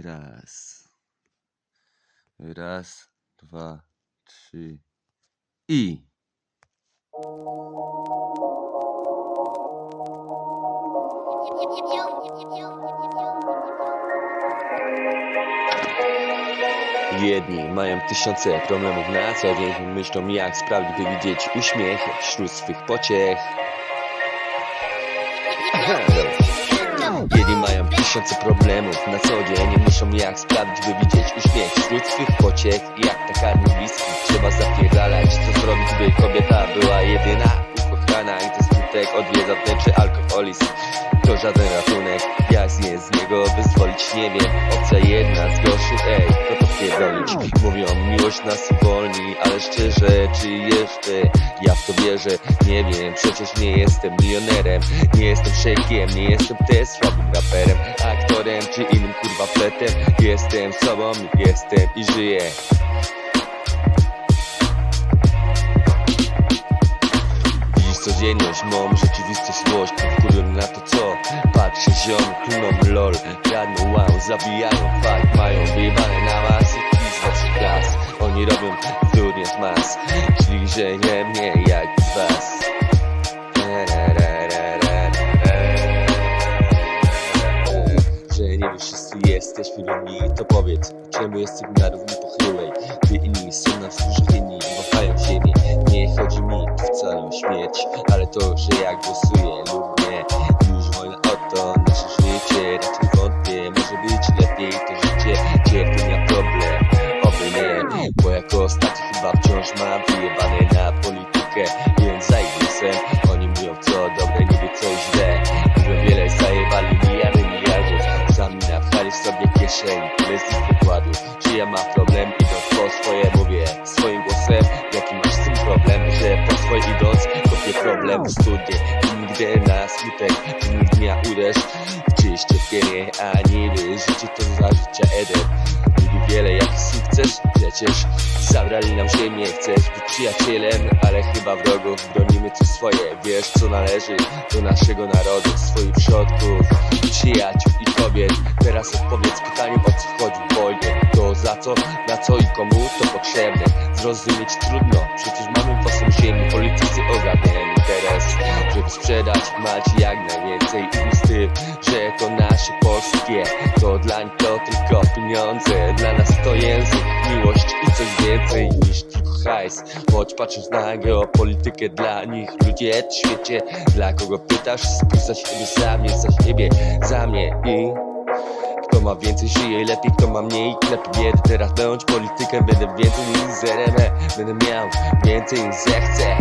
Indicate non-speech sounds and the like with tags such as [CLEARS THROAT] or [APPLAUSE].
Raz. Raz, dwa, trzy. I. Jedni mają tysiące problemów na co dzień Myślą jak sprawiedliwie widzieć uśmiech wśród swych pociech [CLEARS THROAT] Jedni mają tysiące problemów na co dzień. Myślą jak sprawiedliwie widzieć uśmiech wśród swych pociech jak na karmi bliskich trzeba zapierdalać Co zrobić by kobieta była jedyna ukochana. I to skutek odwiedza wnętrze alkoholizm to żaden ratunek Jak nie z niego wyzwolić nie wiem. Opcja jedna z gorszych, pierdolić Mówią miłość nas uwolni Ale szczerze, czy jeszcze? Ja w to wierzę? Nie wiem, przecież nie jestem milionerem. Nie jestem szejkiem, nie jestem też słabym raperem. Aktorem czy innym kurwa pletem Jestem sobą, jestem i żyję. Codzienność, mą rzeczywistość złość Wkurwiony na to co? Patrzę ziom, klną lol Kradną wow, zabijają Że nie mnie jak was. Że nie wiesz, wszyscy jesteś wironi To powiedz, czemu jest sygnałów niepochyłej Gdy inni są na wzgórzach inni Wahają ziemię Nie chodzi mi tu wcale o śmierć Ale to, że ja głosuję lub Bez ich wykładu Czy ja mam problem? Idąc po swoje Mówię swoim głosem. Jaki masz z tym problem? Że po swoje idąc Kopię problem w studię I nigdy na skutek Pewnego dnia uderz. W cierpienie A niby życie to za życia Eden Niby wiele jak sukces. Przecież zabrali nam ziemię Chcesz być przyjacielem. Ale chyba wrogów co swoje Wiesz co należy do naszego narodu Swoich przodków Przyjaciół i kobiet. Teraz odpowiedz pytaniu o co chodzi w wojnie To za co, na co i komu to potrzebne? Zrozumieć trudno Przecież mamy własną ziemię Politycy ogarniają interes. Żeby sprzedać mać jak najwięcej I z tym, że to Nas to język, miłość i coś więcej niż tylko hajs Choć patrząc na geopolitykę dla nich Ludzie w świecie Dla kogo pytasz? Za siebie, za mnie, za siebie, za mnie i kto ma więcej żyje lepiej, kto ma mniej klep biedy Teraz bądź politykę, będę więcej niż zerem Będę miał więcej niż zechcę